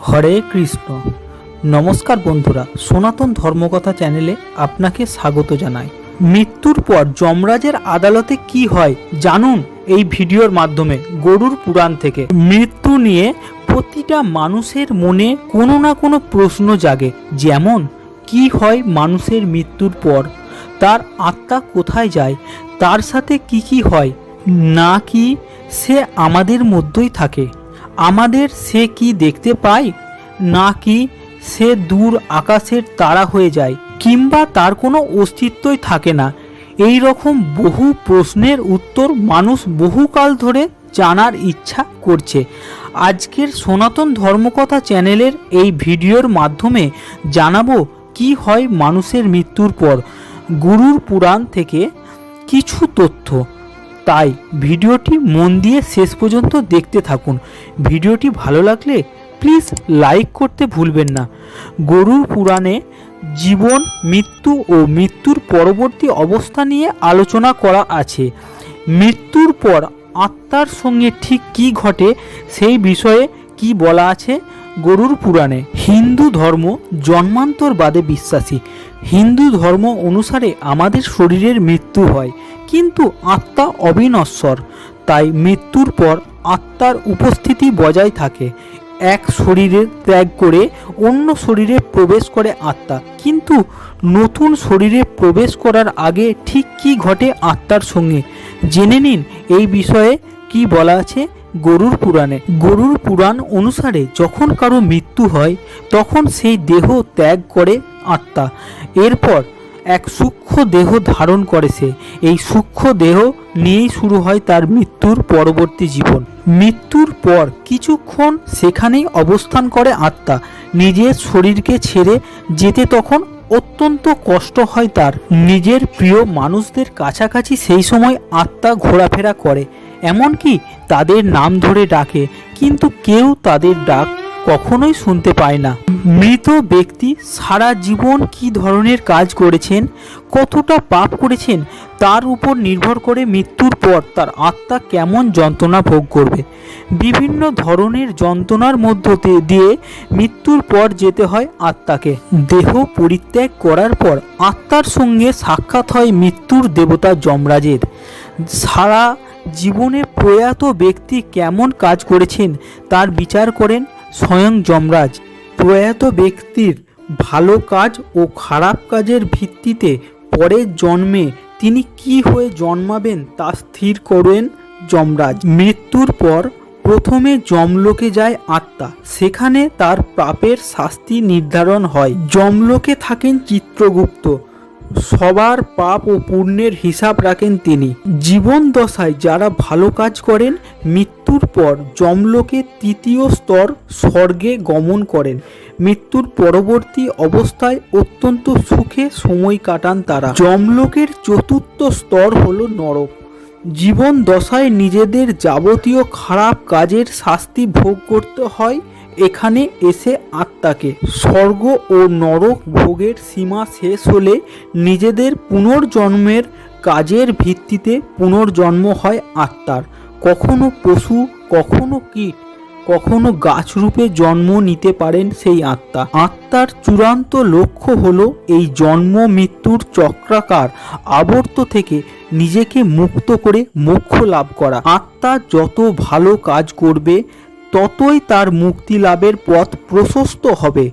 হরে কৃষ্ণ। নমস্কার বন্ধুরা, সনাতন ধর্মকথা চ্যানেলে আপনাকে স্বাগত জানাই। মৃত্যুর পর যমরাজের আদালতে কি হয় জানুন এই ভিডিওর মাধ্যমে গরুর পুরাণ থেকে। মৃত্যু নিয়ে প্রতিটা মানুষের মনে কোনো না কোনো প্রশ্ন জাগে, যেমন, কি হয় মানুষের মৃত্যুর পর? তার আত্মা কোথায় যায়? তার সাথে কি কি হয়? না কি সে আমাদের মধ্যেই থাকে? আমাদের সে কি দেখতে পায়? না কি সে দূর আকাশের তারা হয়ে যায়, কিংবা তার কোনো অস্তিত্বই থাকে না? এই রকম বহু প্রশ্নের উত্তর মানুষ বহুকাল ধরে জানার ইচ্ছা করছে। আজকের সনাতন ধর্মকথা চ্যানেলের এই ভিডিওর মাধ্যমে জানাব কি হয় মানুষের মৃত্যুর পর। গুরুর পুরাণ থেকে কিছু তথ্য। তাই ভিডিওটি মন দিয়ে শেষ পর্যন্ত দেখতে থাকুন। ভিডিওটি ভালো লাগলে প্লিজ লাইক করতে ভুলবেন না। গরুর পুরাণে জীবন, মৃত্যু ও মৃত্যুর পরবর্তী অবস্থা নিয়ে আলোচনা করা আছে। মৃত্যুর পর আত্মার সঙ্গে ঠিক কী ঘটে সেই বিষয়ে কি বলা আছে? গরুর পুরাণে হিন্দু ধর্ম জন্মান্তরবাদে বিশ্বাসী। হিন্দু ধর্ম অনুসারে আমাদের শরীরের মৃত্যু হয়, কিন্তু আত্মা অবিনশ্বর। তাই মৃত্যুর পর আত্মার উপস্থিতি বজায় থাকে। এক শরীরে ত্যাগ করে অন্য শরীরে প্রবেশ করে আত্মা। কিন্তু নতুন শরীরে প্রবেশ করার আগে ঠিক কি ঘটে আত্মার সঙ্গে? জেনে নিন এই বিষয়ে কি বলা আছে? গরুর পুরাণে। গরুর পুরাণ অনুসারে যখন কারও মৃত্যু হয়, তখন সেই দেহ ত্যাগ করে আত্মা। এরপর এক সূক্ষ্ম দেহ ধারণ করে সে। এই সূক্ষ্ম দেহ নিয়েই শুরু হয় তার মৃত্যুর পরবর্তী জীবন। মৃত্যুর পর কিছুক্ষণ সেখানেই অবস্থান করে আত্মা। নিজের শরীরকে ছেড়ে যেতে তখন অত্যন্ত কষ্ট হয় তার। নিজের প্রিয় মানুষদের কাছাকাছি সেই সময় আত্মা ঘোরাফেরা করে। এমনকি তাদের নাম ধরে ডাকে, কিন্তু কেউ তাদের ডাক কখনোই শুনতে পায় না। মৃত ব্যক্তি সারা জীবন কি ধরনের কাজ করেছেন, কতটা পাপ করেছেন, তার উপর নির্ভর করে মৃত্যুর পর তার আত্মা কেমন যন্ত্রণা ভোগ করবে। বিভিন্ন ধরনের যন্ত্রণার মধ্য দিয়ে- মৃত্যুর পর যেতে হয় আত্মাকে। দেহ পরিত্যাগ করার পর আত্মার সঙ্গে সাক্ষাৎ হয় মৃত্যুর দেবতা যমরাজের। সারা জীবনে প্রয়াত ব্যক্তি কেমন কাজ করেছেন তার বিচার করেন স্বয়ং যমরাজ। প্রয়াত ব্যক্তির ভালো কাজ ও খারাপ কাজের ভিত্তিতে পরের জন্মে তিনি কি হয়ে জন্মাবেন তা স্থির করেন যমরাজ। মৃত্যুর পর প্রথমে যমলোকে যায় আত্মা। সেখানে তার পাপের শাস্তি নির্ধারণ হয়। যমলোকে থাকেন চিত্রগুপ্ত। সবার পাপ ও পুণ্যের হিসাব রাখেন তিনি। জীবন দশায় যারা ভালো কাজ করেন, মৃত্যুর পর যমলোকে তৃতীয় স্তর স্বর্গে গমন করেন। মৃত্যুর পরবর্তী অবস্থায় অত্যন্ত সুখে সময় কাটান তারা। যমলোকের চতুর্থ স্তর হল নরক। জীবন দশায় নিজেদের যাবতীয় খারাপ কাজের শাস্তি ভোগ করতে হয় এখানে এসে আত্মাকে। স্বর্গ ও নরক ভোগের সীমা শেষ হলে নিজেদের পুনর্জন্মের কাজের ভিত্তিতে পুনর্জন্ম হয় আত্মার। কখনো পশু, কখনো কীট, কখনো গাছ রূপে জন্ম নিতে পারেন সেই আত্মা। আত্মার চূড়ান্ত লক্ষ্য হল এই জন্ম মৃত্যুর চক্রাকার আবর্ত থেকে নিজেকে মুক্ত করে মোক্ষ লাভ করা। আত্মা যত ভালো কাজ করবে ততই তার মুক্তি লাভের পথ প্রশস্ত হবে।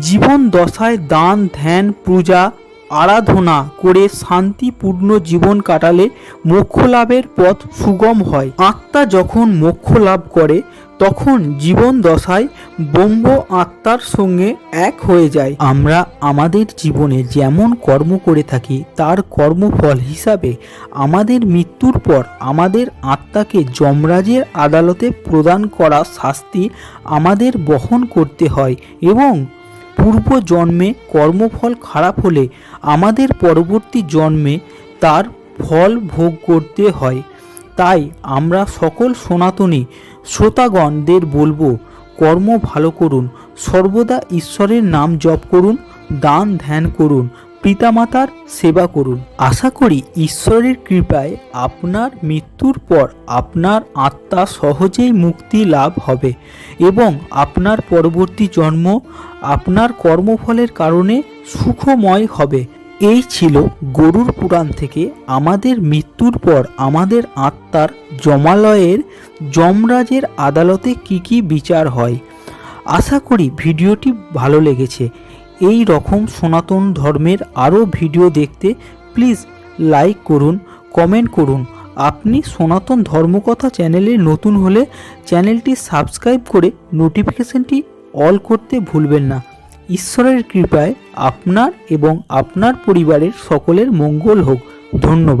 জীবন দশায় দান, ধ্যান, পূজা, আরাধনা করে শান্তিপূর্ণ জীবন কাটালে মোক্ষ লাভের পথ সুগম হয়। আত্মা যখন মোক্ষ লাভ করে তখন জীবন দশায় ব্রহ্ম আত্মার সঙ্গে এক হয়ে যায়। আমরা আমাদের জীবনে যেমন কর্ম করে থাকি, তার কর্মফল হিসাবে আমাদের মৃত্যুর পর আমাদের আত্মাকে যমরাজের আদালতে প্রদান করা শাস্তি আমাদের বহন করতে হয় এবং পূর্ব জন্মে কর্মফল খারাপ হলে আমাদের পরবর্তী জন্মে তার ফল ভোগ করতে হয়। তাই আমরা সকল সনাতনী শ্রোতাগণদের বলব, কর্ম ভালো করুন, সর্বদা ঈশ্বরের নাম জপ করুন, দান ধ্যান করুন, পিতামাতার সেবা করুন। আশা করি ঈশ্বরের কৃপায় আপনার মৃত্যুর পর আপনার আত্মা সহজেই মুক্তি লাভ হবে এবং আপনার পরবর্তী জন্ম আপনার কর্মফলের কারণে সুখময় হবে। এই ছিল গরুর পুরাণ থেকে আমাদের মৃত্যুর পর আমাদের আত্মার জমালয়ের যমরাজের আদালতে কি কি বিচার হয়। আশা করি ভিডিওটি ভালো লেগেছে। এই রকম সনাতন ধর্মের আরও ভিডিও দেখতে প্লিজ লাইক করুন, কমেন্ট করুন। আপনি সনাতন ধর্মকথা চ্যানেলে নতুন হলে চ্যানেলটি সাবস্ক্রাইব করে নোটিফিকেশনটি অল করতে ভুলবেন না। ঈশ্বরের কৃপায় আপনার এবং আপনার পরিবারের সকলের মঙ্গল হোক। ধন্যবাদ।